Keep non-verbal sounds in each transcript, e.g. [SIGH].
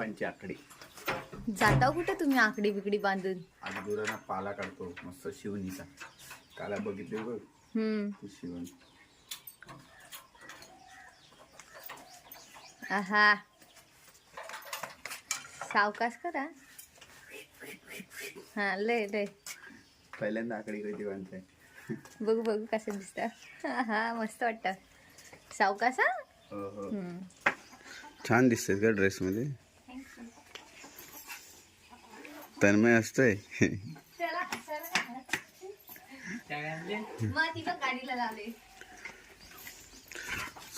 आप्पांची आकडी. जाता कुठे तुम्ही आकडी बिकडी बांधून? आणि गुरांना पाला काढतो मस्त शिवणीचा. काला बघितले बघ. हम्म. ती शिवण. आहा. सावकाश करा. हा लय लय. पहिल्यांदा आकडी कधी बांधते बघू बघू कसं दिसत. हा मस्त वाटतं. सावकाश हा? हो हो. हम्म. छान दिसते का ड्रेसमध्ये तन्मय असतंय. [LAUGHS]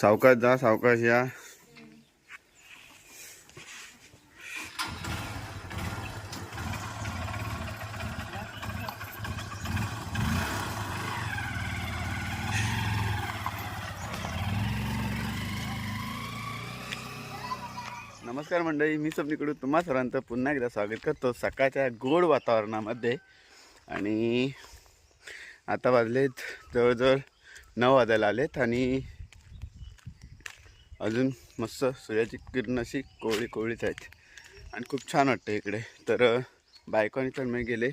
सावकाश जा सावकाश या. नमस्कार मंडळी मी सबनीकडून तुम्हा सर्वांचं पुन्हा एकदा स्वागत करतो सकाळच्या गोड वातावरणामध्ये. आणि आता वाजलेत जवळजवळ नऊ वाजायला आलेत आणि अजून मस्त सूर्याची किरण अशी कोवळी कोवळीच आहेत. आणि खूप छान वाटतं इकडे. तर बायको आणि तन्मय गेले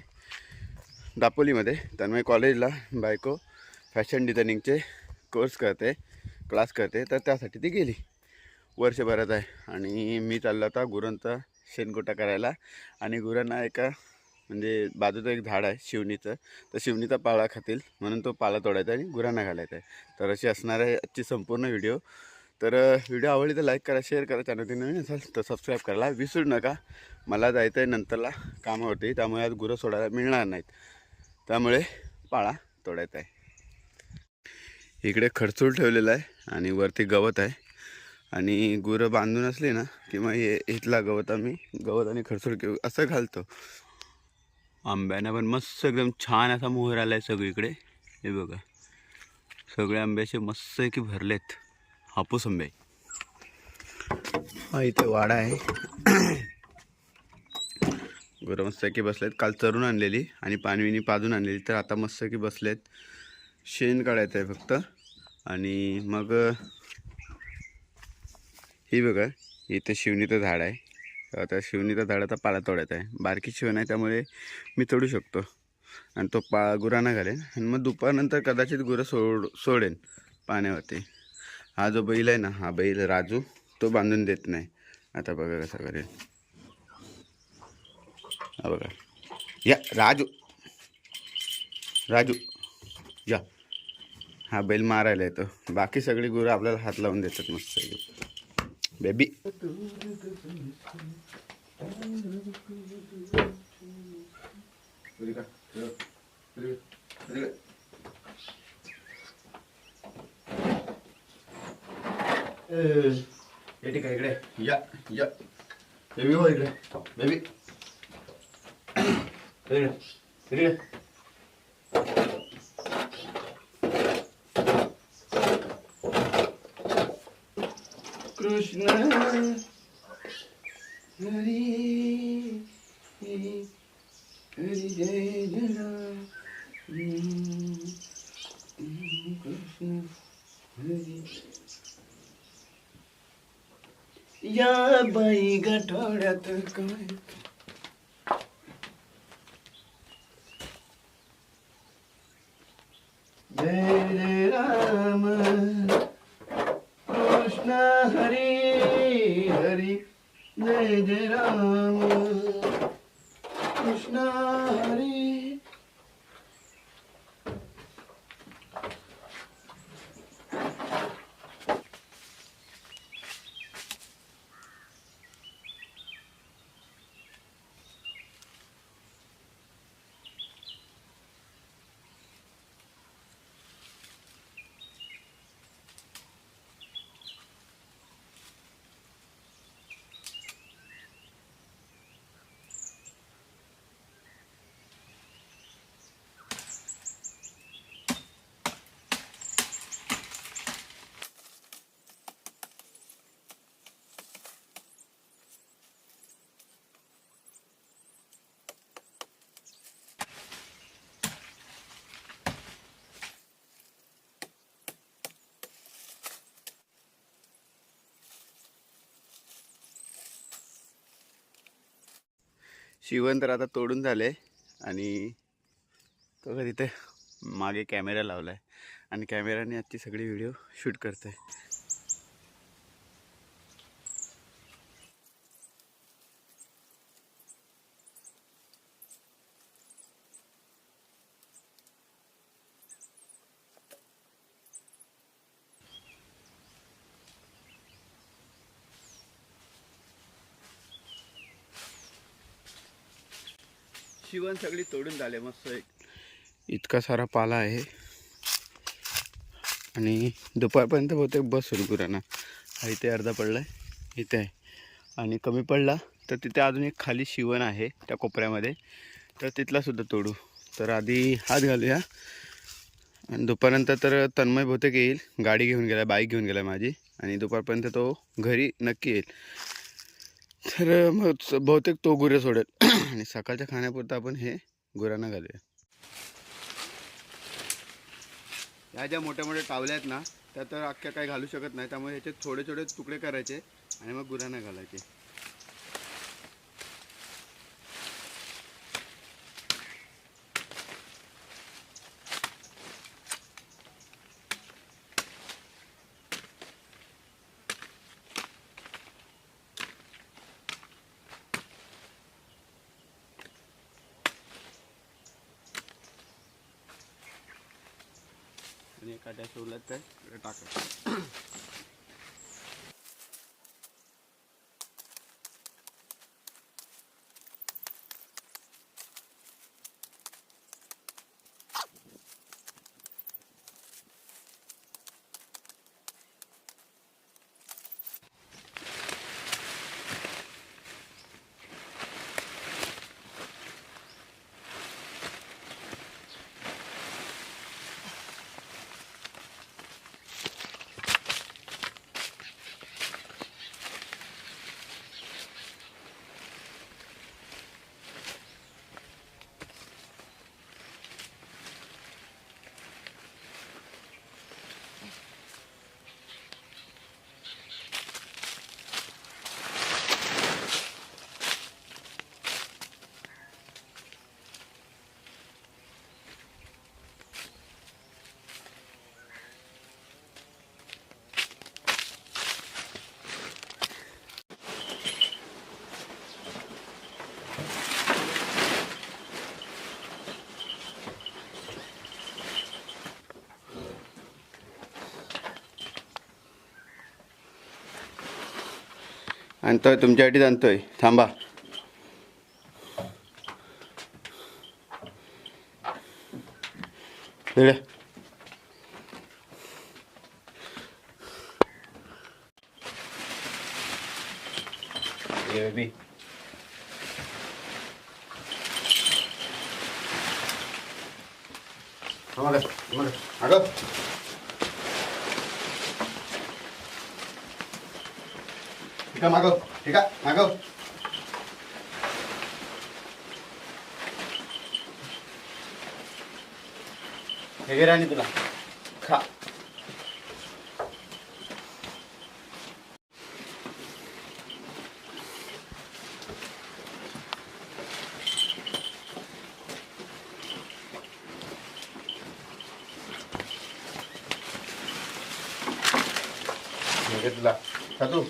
दापोलीमध्ये. तन्मय कॉलेजला बायको फॅशन डिझायनिंगचे कोर्स करते क्लास करते. तर त्यासाठी ती गेली. वर्षभरात आहे. आणि मी चाललो होता गुरांचा शेणगोटा करायला. आणि गुरांना एका म्हणजे बाजूचं एक झाड आहे शिवणीचं. तर शिवणीचा पाळा खातील. म्हणून तो पाला तोडायचा आणि गुरांना घालायचा आहे. तर अशी असणार आहे आजची संपूर्ण व्हिडिओ. तर व्हिडिओ आवडली तर लाईक करा शेअर करा चॅनल नवीन असाल तर सबस्क्राईब करायला विसरू नका. मला जायचं आहे नंतरला कामावरती. त्यामुळे आज गुरं सोडायला मिळणार नाहीत. त्यामुळे पाळा तोडायचा आहे. इकडे खडचूळ ठेवलेला आहे आणि वरती गवत आहे. आणि गुरं बांधून असली ना किंवा हे इथला गवत आम्ही गवत आणि खडचूळ घेऊ असं घालतो. आंब्यानं पण मस्त एकदम छान असा मोहर आला आहे सगळीकडे. हे बघा. सगळे आंब्याचे मस्त की भरलेत. हापूस आंबे. हा इथे वाडा आहे. [COUGHS] गुरं मस्त की बसलेत. काल चरून आणलेली आणि पाणविणी पाजून आणलेली. तर आता मस्त की बसलेत. शेण काढायचं आहे फक्त. आणि मग ही बघा इथे शिवणीचं झाड आहे. आता शिवणीचा झाडाचा पाला तोडायचा आहे. बारकी शिवण आहे त्यामुळे मी तोडू शकतो. आणि तो पा गुरांना घालेन. आणि मग दुपारनंतर कदाचित गुरं सोड सोडेन पाण्यावरती. हा जो बैल आहे ना हा बैल राजू तो बांधून देत नाही. आता बघा कसा करेल. हा बघा. या राजू. राजू या. हा बैल मारायला येतो. बाकी सगळी गुरं आपल्याला हात लावून देतात मस्त बेबी ठीक आहे इकडे या या बेबी हो इकडे बेबी कृष्ण हरी हरी जय जना कृष्ण हरी या बाई गठोड्यात काय जय जय राम कृष्ण हरी हरी जय जय राम कृष्ण शिवण तर आता तोडून झाले. आणि तो का तिथे मागे कॅमेरा लावला आहे आणि कॅमेराने आजची सगळी व्हिडिओ शूट करते शिवण सगळी तोडून झाले मस्त एक. इतका सारा पाला आहे. आणि दुपारपर्यंत बहुतेक बस सुरू राहणार. हा इथे अर्धा पडला आहे इथे आहे. आणि कमी पडला तर तिथे अजून एक खाली शिवण आहे त्या कोपऱ्यामध्ये. तर तिथलासुद्धा तोडू. तर आधी हात घालूया. आणि दुपारनंतर तर तन्मय बहुतेक येईल. गाडी घेऊन गेला बाईक घेऊन गेला माझी. आणि दुपारपर्यंत तो घरी नक्की येईल. तर मग बहुतेक तो गुरे सोडेल. [CLEARS THROAT] आणि सकाळच्या खाण्यापुरतं आपण हे गुरांना घालूया. ह्या ज्या मोठ्या मोठ्या टावल्या आहेत ना त्या तर अख्ख्या काही घालू शकत नाही. त्यामुळे ह्याचे थोडे थोडे तुकडे करायचे आणि मग गुरांना घालायचे. एखाद्या सोडल्यात तर टाकायचं. आणतोय तुमच्यासाठी आणतोय थांबा इकडे. ये बेबी थांबा थांबा अगं ठीक आहे मागव ठीक आहे मागव हे घे राणी तुला खा हे घे तुला खा तू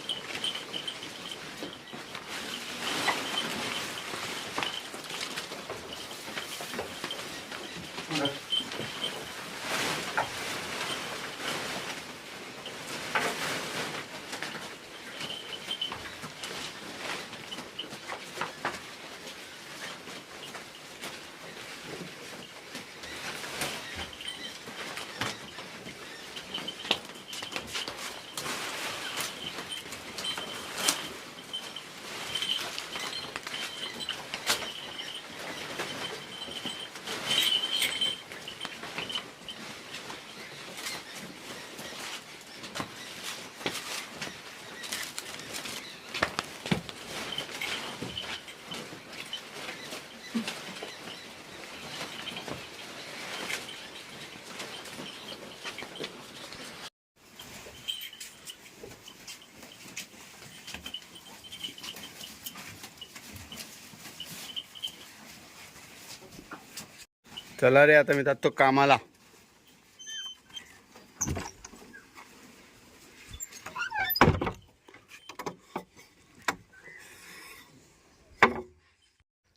चला रे आता मी जातो कामाला.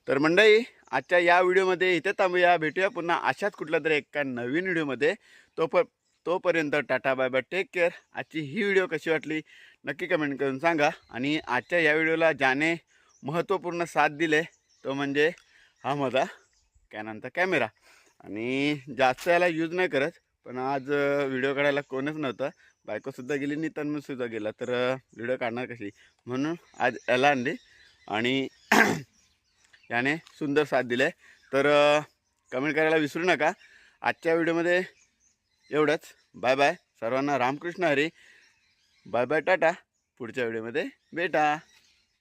तर मंडळी आजच्या या व्हिडिओमध्ये इथे थांबूया. भेटूया पुन्हा अशाच कुठल्या तरी एका नवीन व्हिडिओमध्ये. तो प तोपर्यंत tata bye bye take care आजची ही व्हिडिओ कशी वाटली नक्की कमेंट करून सांगा. आणि आजच्या या व्हिडिओला ज्याने महत्त्वपूर्ण साथ दिले तो म्हणजे हा माझा कॅननचा कॅमेरा. आणि जास्त याला यूज नाही करत. पण आज व्हिडिओ काढायला कोणच नव्हतं. बायकोसुद्धा गेली आणि तन्मयसुद्धा गेला. तर व्हिडिओ काढणार कशी? म्हणून आज याला आणली. आणि [CLEARS THROAT] याने सुंदर साथ दिले तर कमेंट करायला विसरू नका. आजच्या व्हिडिओमध्ये एवढंच. बाय बाय सर्वांना Ramkrishna Hari. Bye bye tata. पुढच्या व्हिडिओमध्ये भेटा.